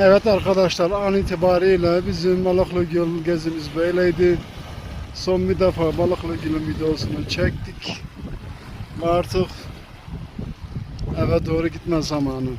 Evet arkadaşlar an itibariyle bizim Balıklı Göl gezimiz böyleydi. Son bir defa Balıklı Göl'ün videosunu çektik. Artık eve doğru gitme zamanı.